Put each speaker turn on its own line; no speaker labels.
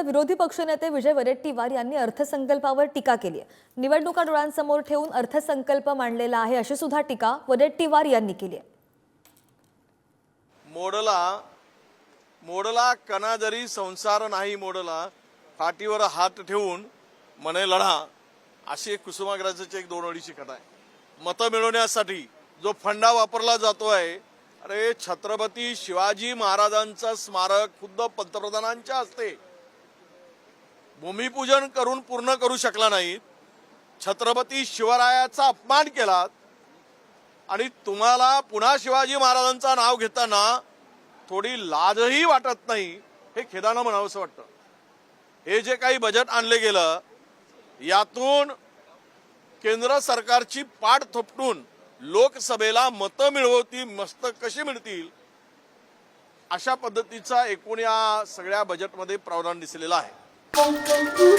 मात्र विरोधी पक्षनेते विजय वडेट्टीवार यांनी अर्थसंकल्पावर टीका केली आहे. निवडणुका डोळ्यांसमोर ठेवून अर्थसंकल्प मांडलेला आहे अशी सुद्धा टीका वडेट्टीवार यांनी केली आहे.
मोडला मोडला कणा जरी संसार नाही मोडला फाटीवर हात ठेवून मने लढा अशी एक कुसुमाग्रजाची एक दोन अडीची कथा आहे. मतं मिळवण्यासाठी जो फंडा वापरला जातो आहे अरे छत्रपती शिवाजी महाराजांचं स्मारक खुद्द पंतप्रधानांच्या हस्ते. भूमिपूजन करून पूर्ण करू शकला नाहीत छत्रपती शिवरायाचा अपमान केलात आणि तुम्हाला पुन्हा शिवाजी महाराजांचं नाव घेताना थोडी लाजही वाटत नाही हे खेदानं म्हणावंसं वाटतं. हे जे काही बजेट आणले गेलं यातून केंद्र सरकारची पाठ थोपटून लोकसभेला मतं मिळवती मस्त कशी मिळतील अशा पद्धतीचा एकूण या सगळ्या बजेटमध्ये प्रावधान दिसलेला आहे. Thank you.